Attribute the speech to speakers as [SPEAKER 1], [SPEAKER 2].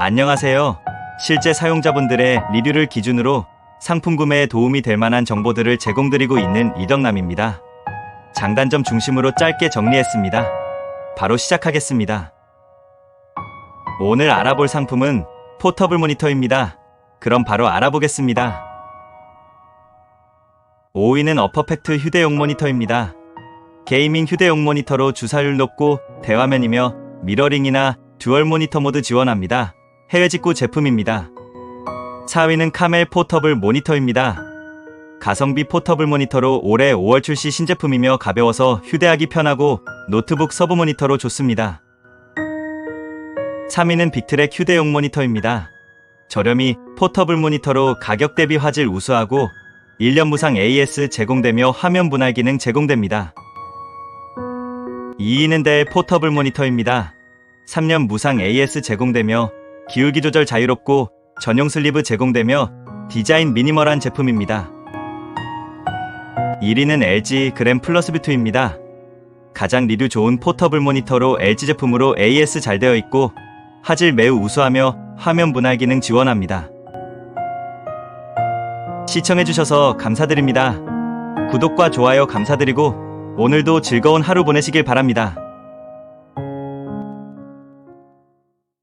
[SPEAKER 1] 안녕하세요. 실제 사용자분들의 리뷰를 기준으로 상품 구매에 도움이 될 만한 정보들을 제공드리고 있는 이덕남입니다. 장단점 중심으로 짧게 정리했습니다. 바로 시작하겠습니다. 오늘 알아볼 상품은 포터블 모니터입니다. 그럼 바로 알아보겠습니다. 5위는 어퍼팩트 휴대용 모니터입니다. 게이밍 휴대용 모니터로 주사율 높고 대화면이며 미러링이나 듀얼 모니터 모드 지원합니다. 해외 직구 제품입니다. 4위는 카멜 포터블 모니터입니다. 가성비 포터블 모니터로 올해 5월 출시 신제품이며 가벼워서 휴대하기 편하고 노트북 서브 모니터로 좋습니다. 3위는 빅트랙 휴대용 모니터입니다. 저렴이 포터블 모니터로 가격 대비 화질 우수하고 1년 무상 AS 제공되며 화면 분할 기능 제공됩니다. 2위는 델 포터블 모니터입니다. 3년 무상 AS 제공되며 기울기 조절 자유롭고 전용 슬리브 제공되며 디자인 미니멀한 제품입니다. 1위는 LG 그램 플러스 뷰2입니다. 가장 리뷰 좋은 포터블 모니터로 LG 제품으로 AS 잘 되어 있고 화질 매우 우수하며 화면 분할 기능 지원합니다. 시청해주셔서 감사드립니다. 구독과 좋아요 감사드리고 오늘도 즐거운 하루 보내시길 바랍니다.